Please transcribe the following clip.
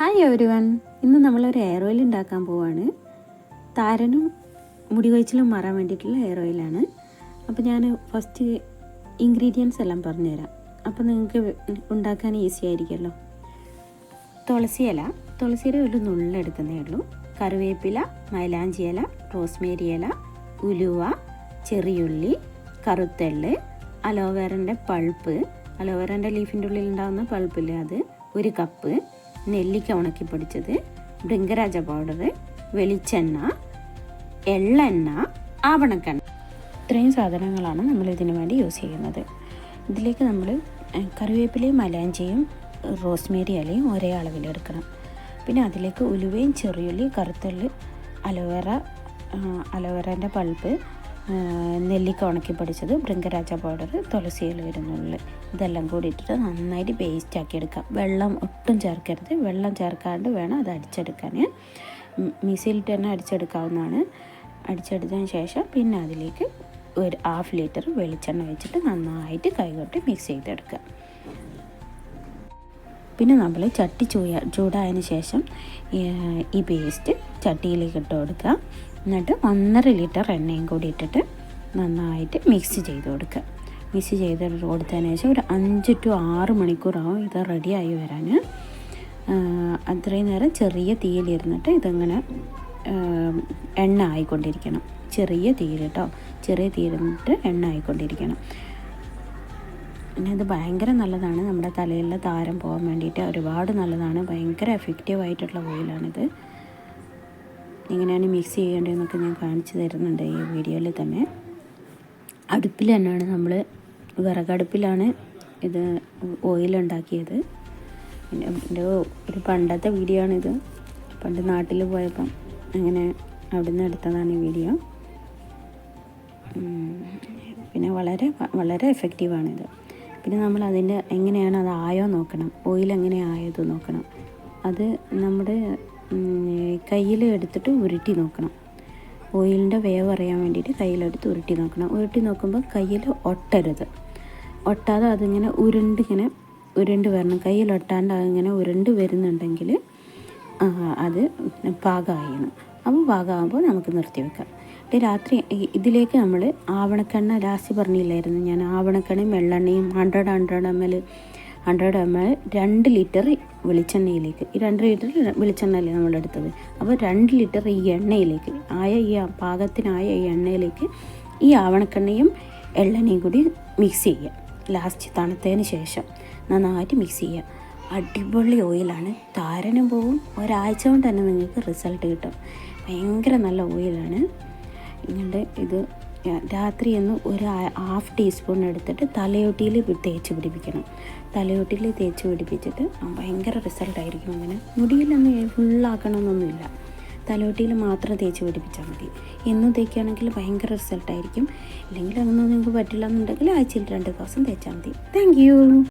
Hi every one ഇന്ന് നമ്മളൊരു air oil ഉണ്ടാക്കാൻ പോവാണ്. താരനും മുടി കൊഴിച്ചിലും മാറാൻ വേണ്ടിയിട്ടുള്ള എയർ ഓയിലാണ് അപ്പോൾ ഞാൻ ഫസ്റ്റ് ഇൻഗ്രീഡിയൻസ് എല്ലാം പറഞ്ഞുതരാം. അപ്പോൾ നിങ്ങൾക്ക് ഉണ്ടാക്കാൻ ഈസി ആയിരിക്കുമല്ലോ. തുളസി ഇല. തുളസിയുടെ ഒരു നുള്ളെടുക്കുന്നേ ഉള്ളൂ. കറിവേപ്പില മൈലാഞ്ചി ഇല റോസ്മേരി ഇല ഉലുവ ചെറിയുള്ളി കറുത്തെള്ള് അലോവേറന്റെ പൾപ്പ്. അലോവേറന്റെ ലീഫിന്റെ ഉള്ളിൽ ഉണ്ടാകുന്ന പൾപ്പില്ലേ അത്? ഒരു കപ്പ് നെല്ലിക്ക ഉണക്കി പൊടിച്ചത് ഭൃംഗരാജ പൗഡർ വെളിച്ചെണ്ണ എള്ളെണ്ണ ആവണക്കെണ്ണ. ഇത്രയും സാധനങ്ങളാണ് നമ്മൾ ഇതിനു വേണ്ടി യൂസ് ചെയ്യുന്നത്. ഇതിലേക്ക് നമ്മൾ കറിവേപ്പിലയും മലാഞ്ചിയും റോസ്മേരി ഇലയും ഒരേ അളവിലെടുക്കണം പിന്നെ അതിലേക്ക് ഉലുവയും ചെറിയുള്ളി കറുത്തുള്ളി അലോവേറ അലോവേറേന്റെ പൾപ്പ് നെല്ലിക്ക ഉണക്കി പൊടിച്ചത് ഭൃംഗരാജ പൗഡർ തുളസി ഇല വരുന്നുള്ളിൽ ഇതെല്ലാം കൂടി ഇട്ടിട്ട് നന്നായിട്ട് പേസ്റ്റ് ആക്കി എടുക്കാം. വെള്ളം ഒട്ടും ചേർക്കരുത്. വെള്ളം ചേർക്കാണ്ട് വേണം അത് അടിച്ചെടുക്കാൻ. മിക്സിയിലിട്ട് തന്നെ അടിച്ചെടുക്കാവുന്നതാണ്. അടിച്ചെടുത്തതിന് ശേഷം പിന്നെ അതിലേക്ക് ഒരു ഹാഫ് ലിറ്റർ വെളിച്ചെണ്ണ വെച്ചിട്ട് നന്നായിട്ട് കൈകൊട്ടി മിക്സ് ചെയ്തെടുക്കുക. പിന്നെ നമ്മൾ ചട്ടി ചൂയ ചൂടായതിന് ശേഷം ഈ ഈ പേസ്റ്റ് ചട്ടിയിലേക്ക് ഇട്ട് കൊടുക്കുക. എന്നിട്ട് ഒന്നര ലിറ്റർ എണ്ണയും കൂടി ഇട്ടിട്ട് നന്നായിട്ട് മിക്സ് ചെയ്ത് കൊടുക്കുക. മിക്സ് ചെയ്ത് കൊടുത്തതിന് ശേഷം ഒരു അഞ്ച് ടു ആറ് മണിക്കൂറാവും ഇത് റെഡിയായി വരാൻ. അത്രയും നേരം ചെറിയ തീയിലിരുന്നിട്ട് ഇതിങ്ങനെ എണ്ണ ആയിക്കൊണ്ടിരിക്കണം. ചെറിയ തീയിൽ കേട്ടോ. ചെറിയ തീയിരുന്നിട്ട് എണ്ണ ആയിക്കൊണ്ടിരിക്കണം. പിന്നെ ഇത് ഭയങ്കര നല്ലതാണ്. നമ്മുടെ തലയിലെ താരം പോകാൻ വേണ്ടിയിട്ട് ഒരുപാട് നല്ലതാണ്. ഭയങ്കര എഫക്റ്റീവ് ആയിട്ടുള്ള ഓയിലാണിത് എങ്ങനെയാണ് മിക്സ് ചെയ്യേണ്ടതെന്നൊക്കെ ഞാൻ കാണിച്ചു തരുന്നുണ്ട് ഈ വീഡിയോയിൽ തന്നെ. അടുപ്പിൽ തന്നെയാണ് നമ്മൾ വിറകടുപ്പിലാണ് ഇത് പിന്നെ എന്റെ ഒരു പണ്ടത്തെ വീഡിയോ ആണിത് പണ്ട് നാട്ടിൽ പോയപ്പം അങ്ങനെ അവിടെ നിന്ന് എടുത്തതാണ് ഈ വീഡിയോ പിന്നെ വളരെ വളരെ എഫക്റ്റീവാണിത് പിന്നെ നമ്മൾ അതിന്റെ എങ്ങനെയാണ് അത് ആയോ നോക്കണം. ഓയിൽ എങ്ങനെ ആയത് നോക്കണം. അത് നമ്മുടെ കയ്യിൽ എടുത്തിട്ട് ഉരുട്ടി നോക്കണം. ഓയിലിന്റെ വേവ് അറിയാൻ വേണ്ടിയിട്ട് കയ്യിലെടുത്ത് ഉരുട്ടി നോക്കണം. ഉരുട്ടി നോക്കുമ്പോൾ കയ്യിൽ ഒട്ടരുത്. ഒട്ടാതെ അതിങ്ങനെ ഉരുണ്ടിങ്ങനെ ഉരുണ്ട് വരണം. കയ്യിൽ ഒട്ടാണ്ട് അതിങ്ങനെ ഉരുണ്ട് വരുന്നുണ്ടെങ്കിൽ അത് പാകമായിരുന്നു അപ്പോൾ പാകമാകുമ്പോൾ നമുക്ക് നിർത്തി വെക്കാം. രാത്രി ഇതിലേക്ക് നമ്മൾ ആവണക്കെണ്ണ ലാസ്റ്റ് പറഞ്ഞില്ലായിരുന്നു ഞാൻ ആവണക്കെണ്ണയും വെള്ളെണ്ണയും hundred hundred M L hundred M L രണ്ട് ലിറ്റർ വെളിച്ചെണ്ണയിലേക്ക് ഈ രണ്ട് ലിറ്റർ വെളിച്ചെണ്ണയല്ലേ നമ്മൾ എടുത്തത്? അപ്പോൾ രണ്ട് ലിറ്റർ ഈ എണ്ണയിലേക്ക് ആയ ഈ പാകത്തിനായ ഈ എണ്ണയിലേക്ക് ഈ ആവണക്കെണ്ണയും എള്ളെണ്ണയും കൂടി മിക്സ് ചെയ്യുക. ലാസ്റ്റ് തണുത്തതിന് ശേഷം നന്നായിട്ട് മിക്സ് ചെയ്യുക. അടിപൊളി ഓയിലാണ്. താരനും പോവും. ഒരാഴ്ച കൊണ്ട് തന്നെ നിങ്ങൾക്ക് റിസൾട്ട് കിട്ടും. ഭയങ്കര നല്ല ഓയിലാണ്. ഇങ്ങനെ ഇത് രാത്രി ഒന്ന് ഒരു ഹാഫ് ടീസ്പൂൺ എടുത്തിട്ട് തലയോട്ടിയിൽ തേച്ച് പിടിപ്പിക്കണം. തലയോട്ടിയിൽ തേച്ച് പിടിപ്പിച്ചിട്ട് ഭയങ്കര റിസൾട്ടായിരിക്കും അങ്ങനെ. മുടിയിലൊന്നും ഫുള്ളാക്കണമെന്നൊന്നുമില്ല തലയോട്ടിയിൽ മാത്രം തേച്ച് പിടിപ്പിച്ചാൽ മതി. എന്നും തേക്കുകയാണെങ്കിൽ ഭയങ്കര റിസൾട്ടായിരിക്കും ഇല്ലെങ്കിൽ അങ്ങനെ നിങ്ങൾക്ക് പറ്റില്ല എന്നുണ്ടെങ്കിൽ ആഴ്ചയിൽ രണ്ട് ദിവസം തേച്ചാൽ മതി. താങ്ക്